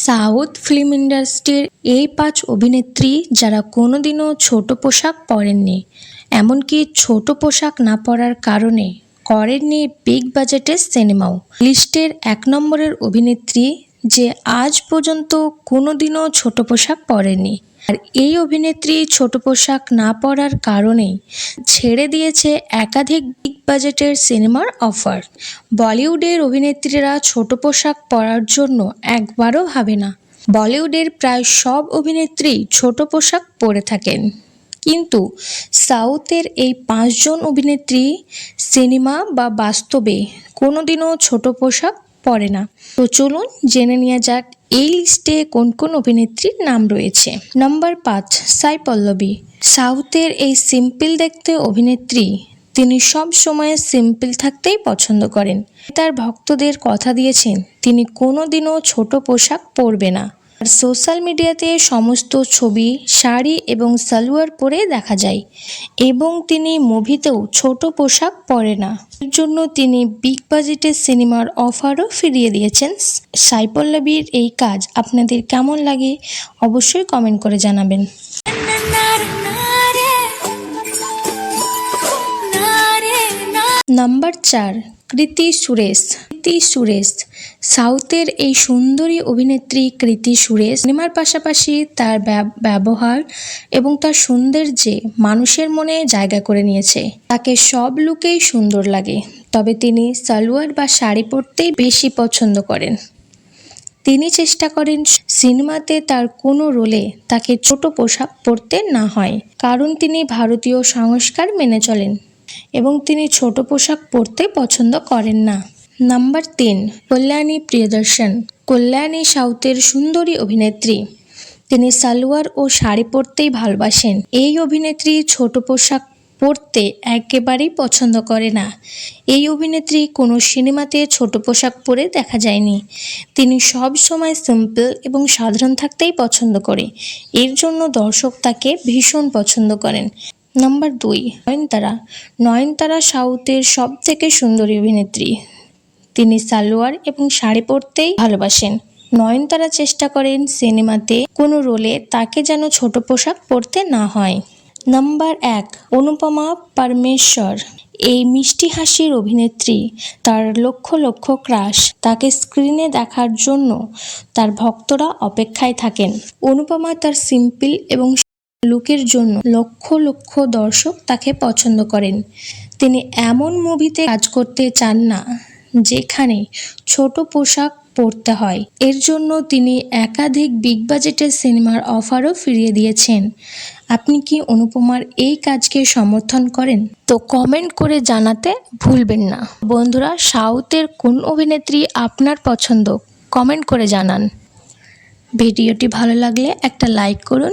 South film ইন্ডাস্ট্রির এই পাঁচ অভিনেত্রী যারা কোনোদিনও ছোট পোশাক পরেননি, এমনকি ছোট পোশাক না পরার কারণে করেননি বিগ বাজেটের সিনেমাও লিস্টের এক নম্বরের অভিনেত্রী যে আজ পর্যন্ত কোনোদিনও ছোট পোশাক পরেনি আর এই অভিনেত্রী ছোট পোশাক না পরার কারণেই ছেড়ে দিয়েছে একাধিক বাজেটের সিনেমার অফার। বলিউডের অভিনেত্রীরা ছোট পোশাক পরার জন্য একবারও ভাবে না। বলিউডের প্রায় সব অভিনেত্রী ছোট পোশাক পরে থাকেন। কিন্তু সাউথের এই পাঁচজন অভিনেত্রী সিনেমা বা বাস্তবে কোনোদিনও ছোট পোশাক পরে না। তো চলুন জেনে নেওয়া যাক এই লিস্টে কোন কোন অভিনেত্রীর নাম রয়েছে। নাম্বার পাঁচ, সাই পল্লবী। সাউথের এই সিম্পল দেখতে অভিনেত্রী তিনি সব সময় সিম্পল থাকতেই পছন্দ করেন। তার ভক্তদের কথা দিয়েছেন, তিনি কোনোদিনও ছোট পোশাক পরবে না। আর সোশ্যাল মিডিয়াতে সমস্ত ছবি, শাড়ি এবং সালোয়ার পরে দেখা যায়। এবং তিনি মুভিতেও ছোট পোশাক পরে না। এর জন্য তিনি বিগ বাজেটের সিনেমার অফারও ফিরিয়ে দিয়েছেন। সাইপল্লবীর এই কাজ আপনাদের কেমন লাগে অবশ্যই কমেন্ট করে জানাবেন। নাম্বার চার, কৃতি সুরেশ। কৃতি সুরেশ, সাউথের এই সুন্দরী অভিনেত্রী কৃতি সুরেশ সিনেমার পাশাপাশি তার ব্যব- ব্যবহার এবং তার সৌন্দর্যে মানুষের মনে জায়গা করে নিয়েছে। তাকে সব লুকেই সুন্দর লাগে, তবে তিনি সালোয়ার বা শাড়ি পরতেই বেশি পছন্দ করেন। তিনি চেষ্টা করেন সিনেমাতে তার কোনো রোলে তাকে ছোট পোশাক পরতে না হয়, কারণ তিনি ভারতীয় সংস্কার মেনে চলেন। এবং তিনি ছোট পোশাক পরতে পছন্দ করেন না। নাম্বার তিন, কল্যাণী প্রিয়দর্শন, কল্যাণী সাউথের সুন্দরী অভিনেত্রী। তিনি সালোয়ার ও শাড়ি পরতেই ভালোবাসেন। এই অভিনেত্রী ছোট পোশাক পরতে একেবারেই পছন্দ করে না। এই অভিনেত্রী কোনো সিনেমাতে ছোট পোশাক পরে দেখা যায়নি। তিনি সব সময় সিম্পল এবং সাধারণ থাকতেই পছন্দ করে। এর জন্য দর্শক তাকে ভীষণ পছন্দ করেন। নাম্বার দুই, নয়নতারা। নয়নতারা সাউথের সব থেকে সুন্দরী অভিনেত্রী। তিনি সালোয়ার এবং শাড়ি পরতেই ভালোবাসেন। নয়নতারা চেষ্টা করেন সিনেমাতে কোনো রোলে তাকে যেন ছোট পোশাক পরতে না হয়। নাম্বার এক, অনুপমা পরমেশ্বর। এই মিষ্টি হাসির অভিনেত্রী, তার লক্ষ লক্ষ ক্রাশ তাকে স্ক্রিনে দেখার জন্য তার ভক্তরা অপেক্ষায় থাকেন। অনুপমা তার সিম্পল এবং লুকের জন্য লক্ষ লক্ষ দর্শক তাকে পছন্দ করেন। তিনি এমন মুভিতে কাজ করতে চান না, যেখানে ছোট পোশাক পরতে হয়। এর জন্য তিনি একাধিক বিগ বাজেটের সিনেমার অফারও ফিরিয়ে দিয়েছেন। আপনি কি অনুপমার এই কাজকে সমর্থন করেন? তো কমেন্ট করে জানাতে ভুলবেন না। বন্ধুরা, সাউথের কোন অভিনেত্রী আপনার পছন্দ? কমেন্ট করে জানান। ভিডিওটি ভালো লাগলে একটা লাইক করুন।